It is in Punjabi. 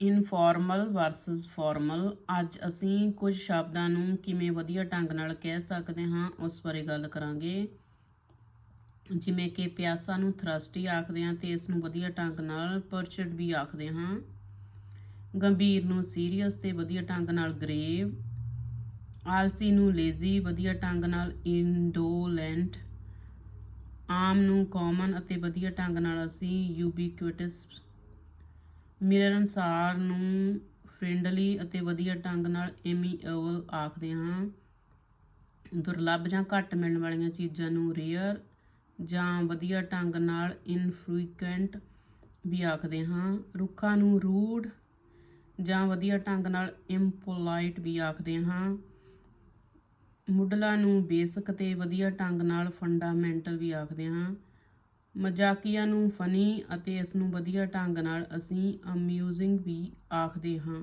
ਇਨਫੋਰਮਲ ਵਰਸਸ ਫੋਰਮਲ ਅੱਜ ਅਸੀਂ ਕੁਝ ਸ਼ਬਦਾਂ ਨੂੰ ਕਿਵੇਂ ਵਧੀਆ ਢੰਗ ਨਾਲ ਕਹਿ ਸਕਦੇ ਹਾਂ, ਉਸ ਬਾਰੇ ਗੱਲ ਕਰਾਂਗੇ। ਜਿਵੇਂ ਕਿ ਪਿਆਸਾ ਨੂੰ ਥਰਸਟੀ ਆਖਦੇ ਹਾਂ ਤੇ ਇਸ ਨੂੰ ਵਧੀਆ ਢੰਗ ਨਾਲ ਪਰਚਡ ਵੀ ਆਖਦੇ ਹਾਂ। ਗੰਭੀਰ ਨੂੰ ਸੀਰੀਅਸ ਤੇ ਵਧੀਆ ਢੰਗ ਨਾਲ ਗ੍ਰੇਵ ਆਲਸੀ ਨੂੰ ਲੇਜ਼ੀ ਵਧੀਆ ਢੰਗ ਨਾਲ ਇੰਡੋਲੈਂਟ ਆਮ ਨੂੰ ਕਾਮਨ ਅਤੇ ਵਧੀਆ ਢੰਗ ਨਾਲ ਅਸੀਂ ਯੂਬੀਕੁਇਟਸ ਮਿਲਣਸਾਰ ਨੂੰ ਫ੍ਰੈਂਡਲੀ ਅਤੇ ਵਧੀਆ ਢੰਗ ਨਾਲ ਐਮੀਏਬਲ ਆਖਦੇ ਹਾਂ। ਦੁਰਲੱਭ ਜਾਂ ਘੱਟ ਮਿਲਣ ਵਾਲੀਆਂ ਚੀਜ਼ਾਂ ਨੂੰ ਰੇਅਰ ਜਾਂ ਵਧੀਆ ਢੰਗ ਨਾਲ ਇਨਫ੍ਰੀਕੁਐਂਟ ਵੀ ਆਖਦੇ ਹਾਂ। ਰੁੱਖਾਂ ਨੂੰ ਰੂਡ ਜਾਂ ਵਧੀਆ ਢੰਗ ਨਾਲ ਇੰਪੋਲਾਈਟ ਵੀ ਆਖਦੇ ਹਾਂ। ਮੁੱਢਲਾ ਨੂੰ ਬੇਸਿਕ ਤੇ ਵਧੀਆ ਢੰਗ ਨਾਲ ਫੰਡਾਮੈਂਟਲ ਵੀ ਆਖਦੇ ਹਾਂ। ਮਜ਼ਾਕੀਆ ਨੂੰ ਫਨੀ ਅਤੇ ਇਸ ਨੂੰ ਵਧੀਆ ਢੰਗ ਨਾਲ ਅਸੀਂ ਅਮਿਊਜ਼ਿੰਗ ਵੀ ਆਖਦੇ ਹਾਂ।